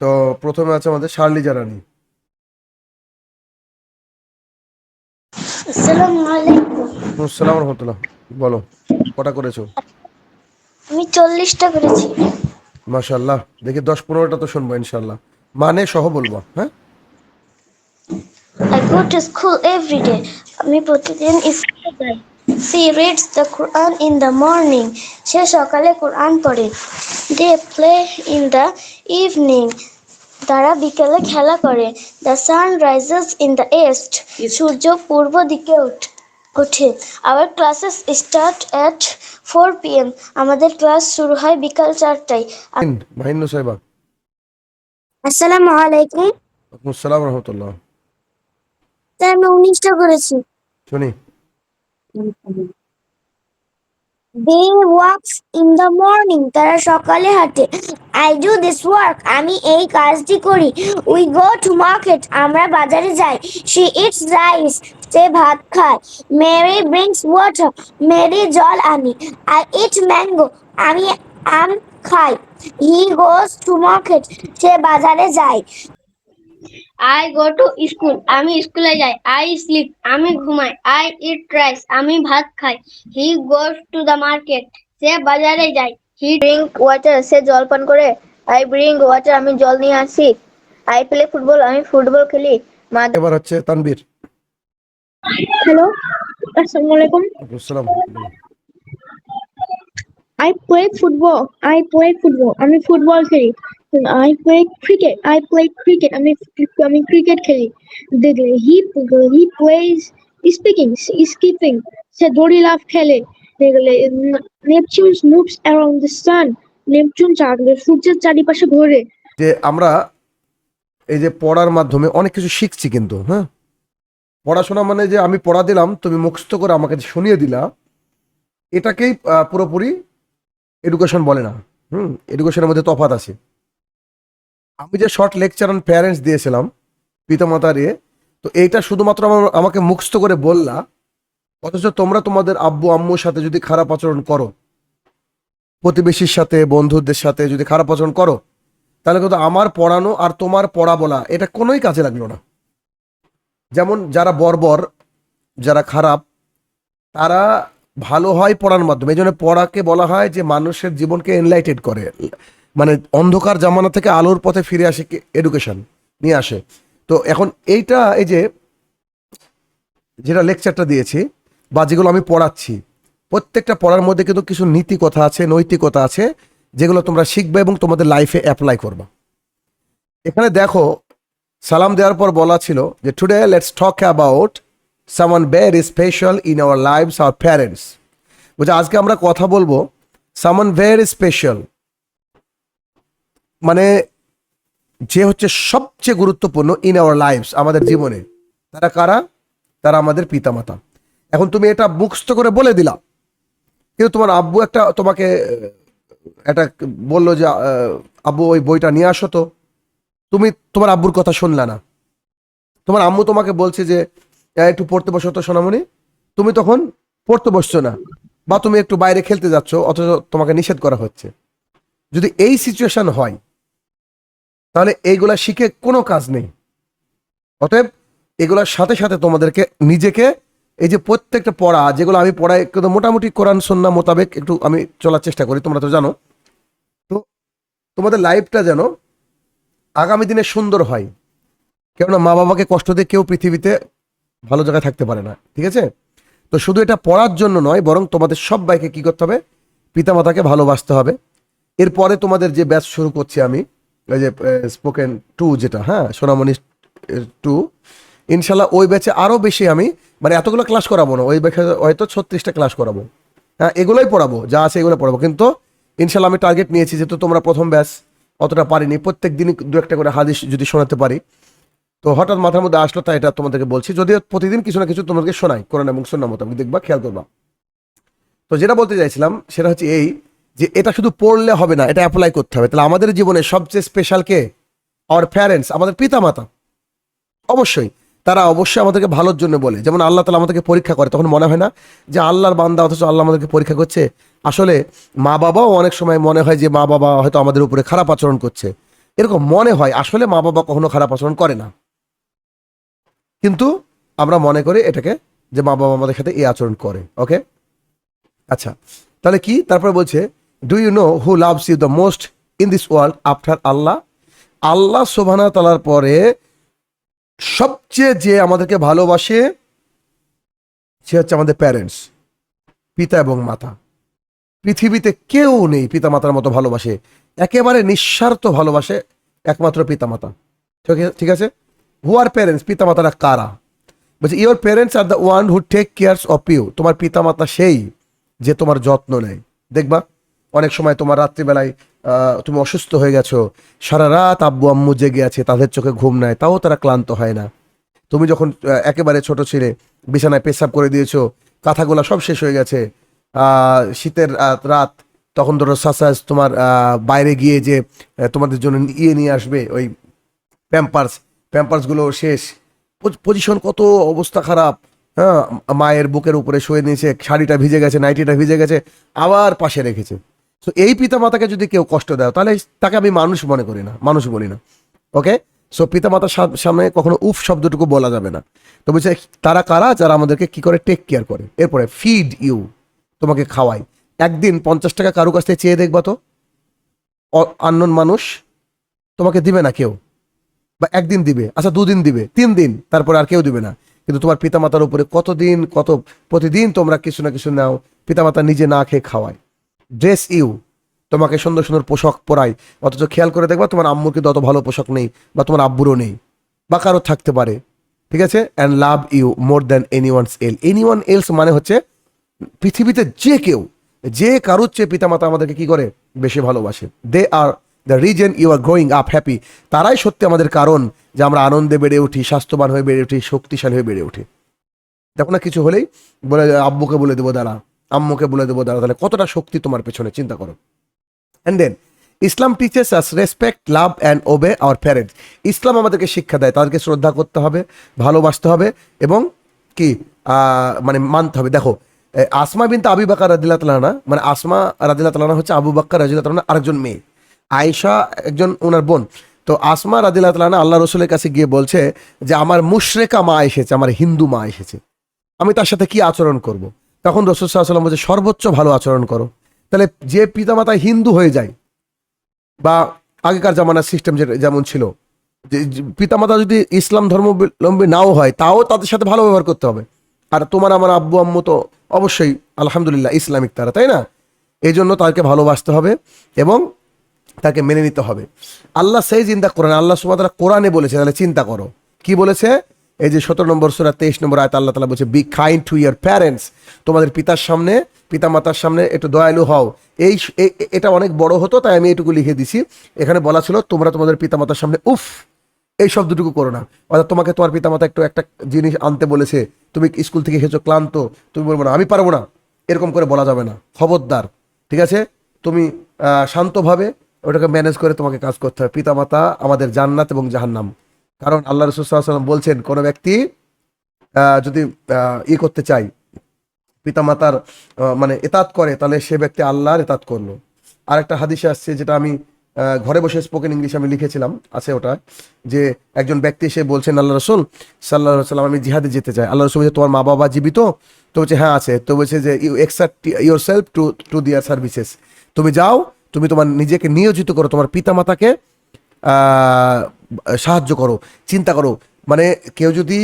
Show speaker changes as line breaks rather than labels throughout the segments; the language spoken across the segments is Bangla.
তো প্রথমে আছে আমাদের শার্লি জারানি
আসসালামু আলাইকুম।
আসসালাম রহমতুল্লাহ বলো কটা করেছ?
আমি চল্লিশটা করেছি।
মাশাল্লাহ দেখি দশ পনেরোটা তো শুনব ইনশাল্লাহ মানে সহ বলব হ্যাঁ?
I go to school every day. আমি প্রতিদিন স্কুলে যাই। She reads the Quran in the morning. সে সকালে কোরআন পড়ে। They play in the evening. তারা বিকেলে খেলা করে। The sun rises in the east. সূর্য পূর্ব দিকে ওঠে। Our classes start at 4 p.m. আমাদের ক্লাস শুরু হয় বিকাল চারটায়।
মাহিন্দ সাহেবা।
আসসালামু আলাইকুম।
আসসালাম রহমতুল্লাহ।
স্যার আমি উনিশটা করেছি।
শুনি।
They walks in the morning তারা সকালে হাঁটে। আই ডু দিস ওয়ার্ক আমি এই কাজটি করি। উই গো টু মার্কেট আমরা বাজারে যাই। শি ইটস রাইস সে ভাত খায়। মেরি ব্রিংস ওয়াটার মেরি জল আনি। আই ইট ম্যাঙ্গো আমি আম খাই। হি গোস টু মার্কেট সে বাজারে যায়।
আই গো টু স্কুল আমি স্কুলে যাই। আই স্লিপ আমি ঘুমাই। আই ইট রাইস আমি ভাত খাই। He goes to the market সে বাজারে যায়। হি
ড্রিঙ্ক ওয়াটার সে জল পান করে। আই ব্রিং ওয়াটার আমি জল নিয়ে আসি। আই প্লে ফুটবল আমি ফুটবল খেলি। মা
এবার হচ্ছে তানবীর
হ্যালো আসসালামু আলাইকুম।
আসসালাম
I play football I play football আমি ফুটবল খেলি। I play cricket I play cricket আমি আমি ক্রিকেট খেলি। দেখলে হি হি প্লেজ স্পিকিং সে দড়ি লাফ খেলে। Neptune moves around the sun Neptune সূর্যের চারিপাশে ঘোরে।
যে আমরা এই যে পড়ার মাধ্যমে অনেক কিছু শিখছি কিন্তু হ্যাঁ? পড়াশোনা মানে যে আমি পড়া দিলাম, তুমি মুখস্থ করে আমাকে শুনিয়ে দিলা, এটাকেই পুরোপুরি এডুকেশন বলে না। হুম এডুকেশনের মধ্যে তফাৎ আছে। আমি যে শর্ট লেকচার অন প্যারেন্টস দিয়েছিলাম পিতামাতার এ তো এইটা শুধুমাত্র আমার- আমাকে মুখস্থ করে বললা, অথচ তোমরা তোমাদের আব্বু, আম্মুর সাথে যদি খারাপ আচরণ করো, প্রতিবেশীর সাথে, বন্ধুদের সাথে যদি খারাপ আচরণ করো, তাহলে কিন্তু আমার পড়ানো আর তোমার পড়া বলা এটা কোনোই কাজে লাগল না। যেমন যারা বর্বর, যারা খারাপ, তারা ভালো হয় পড়ার মাধ্যমে, এই জন্য পড়াকে বলা হয় যে মানুষের জীবনকে এনলাইটেড করে। মানে অন্ধকার জামানা থেকে আলোর পথে ফিরে আসে এডুকেশন নিয়ে আসে। তো এখন এইটা, এই যে যেটা লেকচারটা দিয়েছি বা যেগুলো আমি পড়াচ্ছি, প্রত্যেকটা পড়ার মধ্যে কিন্তু কিছু নীতি কথা আছে, নৈতিকতা আছে, যেগুলো তোমরা শিখবে এবং তোমাদের লাইফে অ্যাপ্লাই করবে। এখানে দেখো, সালাম দেওয়ার পর বলা ছিল যে টুডে লেটস টক অ্যাবাউট সামান very special in our lives our parents বলছে আজকে আমরা কথা বলব সামান ভেরি স্পেশাল মানে যে হচ্ছে সবচেয়ে গুরুত্বপূর্ণ ইন আওয়ার লাইফস আমাদের জীবনে। তারা কারা? তারা আমাদের পিতামাতা। এখন তুমি এটা মুখস্থ করে বলে দিলা। কিন্তু তোমার আব্বু একটা, তোমাকে একটা বলল যে আব্বু ওই বইটা নিয়ে আসো তো। তুমি, তোমার আব্বুর কথা শুনলা না। তোমার আম্মু তোমাকে বলছে যে একটু পড়তে বসো তো সোনামণি। তুমি তখন পড়তে বসছো না। বা তুমি একটু বাইরে খেলতে যাচ্ছ, অথচ তোমাকে নিষেধ করা হচ্ছে। যদি এই সিচুয়েশন হয় তাহলে এইগুলা শিখে কোনো কাজ নেই। অতএব এগুলোর সাথে সাথে তোমাদেরকে নিজেকে এই যে প্রত্যেকটা পড়া, যেগুলো আমি পড়াই কিন্তু মোটামুটি কোরআন সন্না মোতাবেক একটু আমি চলার চেষ্টা করি, তোমরা তো জানো। তো তোমাদের লাইফটা যেন আগামী দিনে সুন্দর হয়। কেননা মা বাবাকে কষ্ট দিয়ে কেউ পৃথিবীতে ভালো জায়গায় থাকতে পারে না, ঠিক আছে? তো শুধু এটা পড়ার জন্য নয়, বরং তোমাদের সব বাইকে কী করতে হবে? পিতামাতাকে ভালোবাসতে হবে। এরপরে তোমাদের যে ব্যাচ শুরু করছি আমি ওই যে স্পোকেন টু যেটা হ্যাঁ সোনামণি টু ইনশাল্লাহ ওই ব্যাচে আরও বেশি আমি মানে এতগুলো ক্লাস করাবো না, ওই ব্যাচে হয়তো ছত্রিশটা ক্লাস করাবো। হ্যাঁ এগুলোই পড়াবো, যা আছে এগুলো পড়াবো, কিন্তু ইনশাল্লাহ আমি টার্গেট নিয়েছি যেহেতু তোমরা প্রথম ব্যাচ অতটা পারিনি, প্রত্যেক দিনই দু একটা করে হাদিস যদি শোনাতে পারি। তো হঠাৎ মাথার মধ্যে আসলো, তাই এটা তোমাদেরকে বলছি, যদিও প্রতিদিন কিছু না কিছু তোমাদেরকে শোনাই, কোরআন এবং সন্না মোতাবেক দেখবা, খেয়াল করবা। তো যেটা বলতে চাইছিলাম, সেটা হচ্ছে এই যে এটা শুধু পড়লে হবে না, এটা অ্যাপ্লাই করতে হবে। তাহলে আমাদের জীবনে সবচেয়ে স্পেশাল কে? আওয়ার প্যারেন্টস আমাদের পিতামাতা। অবশ্যই, তারা অবশ্যই আমাদেরকে ভালোর জন্য বলে। যেমন আল্লাহ তালা আমাদেরকে পরীক্ষা করে, তখন মনে হয় না যে আল্লাহর বান্দা, অথচ আল্লাহ আমাদেরকে পরীক্ষা করছে। আসলে মা বাবাও অনেক সময় মনে হয় যে মা বাবা হয়তো আমাদের উপরে খারাপ আচরণ করছে। এরকম মনে হয়, আসলে মা বাবা কখনো খারাপ আচরণ করে না। কিন্তু আমরা মনে করি এটাকে যে মা বাবা আমাদের সাথে এই আচরণ করে ওকে আচ্ছা তাহলে কি? তারপরে বলছে do you know who loves you the most in this world after Allah Allah Sobhana তালার পরে সবচেয়ে যে আমাদেরকে ভালোবাসে, সে হচ্ছে আমাদের প্যারেন্টস পিতা এবং মাতা। পৃথিবীতে কেউ নেই পিতা মাতার মতো ভালোবাসে, একেবারে নিঃস্বার্থ ভালোবাসে একমাত্র পিতা মাতা ঠিক আছে? হু আর প্যারেন্টস পিতা মাতারা কারা? বলছে your parents are the one who take cares of you তোমার পিতা মাতা সেই যে তোমার যত্ন নেয়। দেখবা অনেক সময় তোমার রাত্রিবেলায় তুমি অসুস্থ হয়ে গেছো, সারা রাত আব্বু আম্মু জেগে আছে, তাদের চোখে ঘুম নাই, তাও তারা ক্লান্ত হয় না। তুমি যখন একেবারে ছোট ছিলে, বিছানায় পেশাব করে দিয়েছ, কাঁথাগুলা সব শেষ হয়ে গেছে শীতের রাত, তখন ধরো সাসাস তোমার বাইরে গিয়ে যে তোমাদের জন্য ইয়ে নিয়ে আসবে, ওই প্যাম্পার্স প্যাম্পার্সগুলো শেষ। পজিশন কত অবস্থা খারাপ হ্যাঁ মায়ের বুকের উপরে শুয়ে নিয়েছে, শাড়িটা ভিজে গেছে নাইটিটা ভিজে গেছে, আবার পাশে রেখেছে। তো এই পিতা মাতাকে যদি কেউ কষ্ট দেয়, তাহলে তাকে আমি মানুষ মনে করি না, মানুষ বলি না। ওকে সো পিতা মাতার সামনে কখনো উফ শব্দটুকু বলা যাবে না। তো বলছে, তারা কারা? যারা আমাদেরকে কি করে টেক কেয়ার করে। এরপরে ফিড ইউ তোমাকে খাওয়াই। একদিন পঞ্চাশ টাকা কারও কাছ থেকে চেয়ে দেখবা তো? আননোন মানুষ, তোমাকে দিবে না কেউ? বা একদিন দিবে আচ্ছা দুদিন দিবে, তিন দিন, তারপর আর কেউ দিবে না। কিন্তু তোমার পিতামাতার উপরে কতদিন, কত, প্রতিদিন তোমরা কিছু না কিছু নাও, পিতামাতা নিজে না খেয়ে খাওয়ায়। ড্রেস ইউ তোমাকে সুন্দর সুন্দর পোশাক পরায়। অথচ খেয়াল করে দেখবা তোমার আম্মুর কিন্তু অত ভালো পোশাক নেই, বা তোমার আব্বুরও নেই, বা কারও থাকতে পারে। ঠিক আছে? And love you more than anyone's L anyone else মানে হচ্ছে পৃথিবীতে যে কেউ, যে কারোর চেয়ে পিতামাতা আমাদেরকে কি করে? বেশি ভালোবাসে। They are the reason you are growing up happy তারাই সত্যি আমাদের কারণ যে আমরা আনন্দে বেড়ে উঠি, স্বাস্থ্যবান হয়ে বেড়ে উঠি, শক্তিশালী হয়ে বেড়ে উঠি। দেখো না, কিছু হলেই বলে, আব্বুকে বলে দেবো, দাঁড়া। আম্মুকে বলে দেবো দাঁড়া তাহলে কতটা শক্তি তোমার পেছনে, চিন্তা করো। And then Islam teaches us respect love and obey our parents Islam আমাদেরকে শিক্ষা দেয়, তাদেরকে শ্রদ্ধা করতে হবে, ভালোবাসতে হবে, এবং কি মানে মানতে হবে। দেখো আসমা বিনতে আবু বাক্কার রাদিল্লাহ তালানা মানে আসমা রাদিল্লাহ তালানা হচ্ছে আবু বাক্কার রাজিল্লাহ তালানা আরেকজন মেয়ে। আয়েশা একজন ওনার বোন। তো আসমা রাদিল্লাহ তালানা আল্লাহ রসুলের কাছে গিয়ে বলছে যে, আমার মুশরেকা মা এসেছে, আমার হিন্দু মা এসেছে। আমি তার সাথে কি আচরণ করব। তখন রসুল সাল্লাম বলছে, সর্বোচ্চ ভালো আচরণ করো। তাহলে যে পিতামাতা হিন্দু হয়ে যায়, বা আগেকার জামানার সিস্টেম যেমন ছিল, যে পিতামাতা যদি ইসলাম ধর্মাবলম্বী নাও হয়, তাও তাদের সাথে ভালো ব্যবহার করতে হবে। আর তোমার আমার আব্বু, আম্মু তো অবশ্যই আলহামদুলিল্লাহ ইসলামিক তারা, তাই না? এই জন্য তাকে ভালোবাসতে হবে এবং তাকে মেনে নিতে হবে। আল্লাহ সেই চিন্তা করেন আল্লাহ সুমাতারা কোরআনে বলেছে, তাহলে চিন্তা করো। কি বলেছে? এই যে সতেরো নম্বর সুরা, তেইশ নম্বর আয়ত আল্লাহ তালা বলছে be kind to your parents তোমাদের পিতার সামনে পিতা মাতার সামনে একটু দয়ালু হও। এই এটা অনেক বড় হতো, তাই আমি এটুকু লিখে দিছি। এখানে বলা ছিল, তোমরা তোমাদের পিতা মাতার সামনে, উফ! এই শব্দটুকু করো না। অর্থাৎ তোমাকে তোমার পিতামাতা একটু একটা জিনিস আনতে বলেছে, তুমি স্কুল থেকে এসেছ ক্লান্ত, তুমি বলব না, আমি পারব না। এরকম করে বলা যাবে না। খবরদার, ঠিক আছে? তুমি শান্তভাবে ওটাকে ম্যানেজ করে তোমাকে কাজ করতে হবে। পিতামাতা আমাদের জান্নাত এবং জাহান্নাম। কারণ আল্লাহ রসুল্লাহাম বলছেন, কোনো ব্যক্তি যদি ই করতে চাই পিতামাতার মানে এতাত করে, তাহলে সে ব্যক্তি আল্লাহর এতাত করল। আর একটা হাদিসে আসছে যেটা আমি ঘরে বসে স্পোকেন ইংলিশ আমি লিখেছিলাম, আছে ওটা, যে একজন ব্যক্তি এসে বলছেন, আল্লাহ রসুল সাল্লাহ সাল্লাম আমি জিহাদে যেতে চাই। আল্লাহ রসুল বলছে, তোমার মা বাবা জীবিত? তো বলছে হ্যাঁ আছে। তো বলছে যে you exert yourself to to their services তুমি যাও, তুমি তোমার নিজেকে নিয়োজিত করো, তোমার পিতামাতাকে সাহায্য করো, চিন্তা করো। মানে কেউ যদি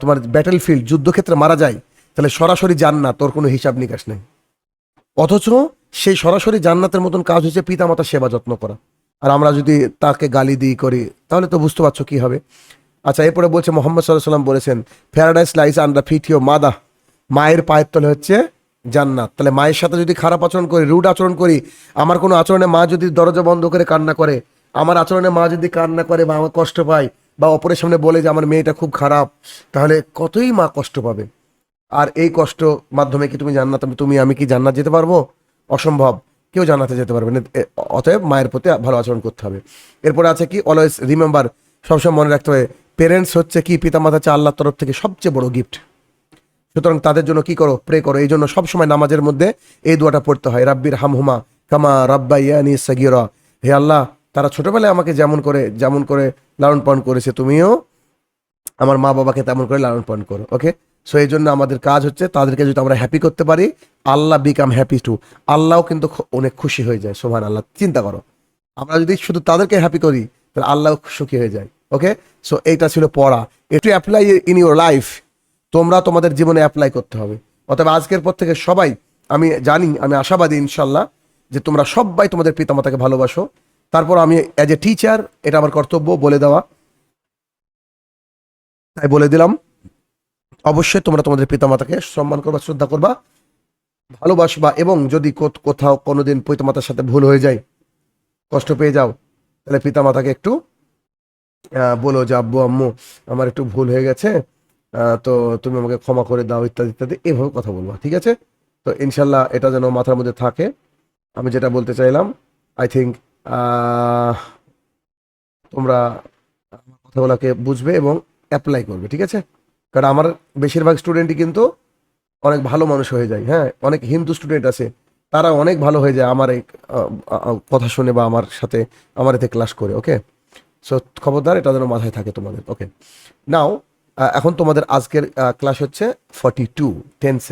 তোমার ব্যাটেল ফিল্ড যুদ্ধক্ষেত্রে মারা যায়, তাহলে সরাসরি জান্নাত, তোর কোনো হিসাব নিকাশ নেই। অথচ সেই সরাসরি জান্নাতের মতন কাজ হচ্ছে পিতামাতার সেবা যত্ন করা। আর আমরা যদি তাকে গালি দিই করি, তাহলে তো বুঝতে পারছ কি হবে। আচ্ছা এরপরে বলছে মোহাম্মদ সাল্লাহ সাল্লাম বলেছেন paradise lies under feet you mother মায়ের পায়ের তলে হচ্ছে জান্নাত। তাহলে মায়ের সাথে যদি খারাপ আচরণ করি, রুড আচরণ করি, আমার কোনো আচরণে মা যদি দরজা বন্ধ করে কান্না করে আমার আচরণে মা যদি কান্না করে বা আমার কষ্ট পায় বা অপরের সামনে বলে যে আমার মেয়েটা খুব খারাপ, তাহলে কতই মা কষ্ট পাবে? আর এই কষ্ট মাধ্যমে কি তুমি জান্নাত তুমি, আমি কি জান্নাত যেতে পারব? অসম্ভব। কেউ জান্নাতে যেতে পারবে না। অতএব মায়ের প্রতি ভালো আচরণ করতে হবে। এরপরে আছে কি? অলওয়েজ রিমেম্বার, সবসময় মনে রাখতে হবে পেরেন্টস হচ্ছে কি? পিতামাতা হচ্ছে আল্লাহর তরফ থেকে সবচেয়ে বড় গিফট সুতরাং তাদের জন্য কি করো? প্রে করো। এই জন্য সবসময় নামাজের মধ্যে এই দোয়াটা পড়তে হয়। রাব্বির হামহুমা কামা রাব্বা ইয়ানি সাগিরা। হে আল্লাহ তারা ছোটবেলায় আমাকে যেমন করে যেমন করে লালন পালন করেছে, তুমিও আমার মা বাবাকে তেমন করে লালন পালন করো ওকে সো এই জন্য আমাদের কাজ হচ্ছে তাদেরকে যদি আমরা হ্যাপি করতে পারি, আল্লাহ বিকাম হ্যাপি টু আল্লাহও কিন্তু অনেক খুশি হয়ে যায় সোহান আল্লাহ চিন্তা করো। আমরা যদি শুধু তাদেরকে হ্যাপি করি, তাহলে আল্লাহ সুখী হয়ে যায় ওকে সো এইটা ছিল পড়া। একটু অ্যাপ্লাই ইন ইউর লাইফ তোমরা তোমাদের জীবনে অ্যাপ্লাই করতে হবে। অতএব আজকের পর থেকে সবাই, আমি জানি, আমি আশাবাদী ইনশাল্লাহ যে তোমরা সবাই তোমাদের পিতামাতাকে ভালোবাসো। তারপর আমি অ্যাজ এ টিচার এটা আমার কর্তব্য, বলে দেওয়া। তাই বলে দিলাম। অবশ্যই তোমরা তোমাদের পিতামাতাকে সম্মান করবা, শ্রদ্ধা করবা, ভালোবাসবা, এবং যদি কোথ- কোথাও কোনোদিন পিতামাতার সাথে ভুল হয়ে যায়, কষ্ট পেয়ে যাও, তাহলে পিতামাতাকে একটু বলো যে, আব্বু, আম্মু, আমার একটু ভুল হয়ে গেছে তো তুমি আমাকে ক্ষমা করে দাও, ইত্যাদি ইত্যাদি, এভাবে কথা বলবা, ঠিক আছে? তো ইনশাল্লাহ এটা যেন মাথার মধ্যে থাকে। আমি যেটা বলতে চাইলাম আই থিঙ্ক তোমরা কথাগুলোকে বুঝবে এবং অ্যাপ্লাই করবে, ঠিক আছে? কারণ আমার বেশিরভাগ স্টুডেন্টই কিন্তু অনেক ভালো মানুষ হয়ে যায় হ্যাঁ? অনেক হিন্দু স্টুডেন্ট আছে, তারা অনেক ভালো হয়ে যায় আমার এই কথা শুনে বা আমার সাথে, আমার এতে ক্লাস করে ওকে সো খবরদার, এটা যেন মাথায় থাকে তোমাদের ওকে নাও এখন তোমাদের আজকের ক্লাস হচ্ছে ফর্টি টু টেন্স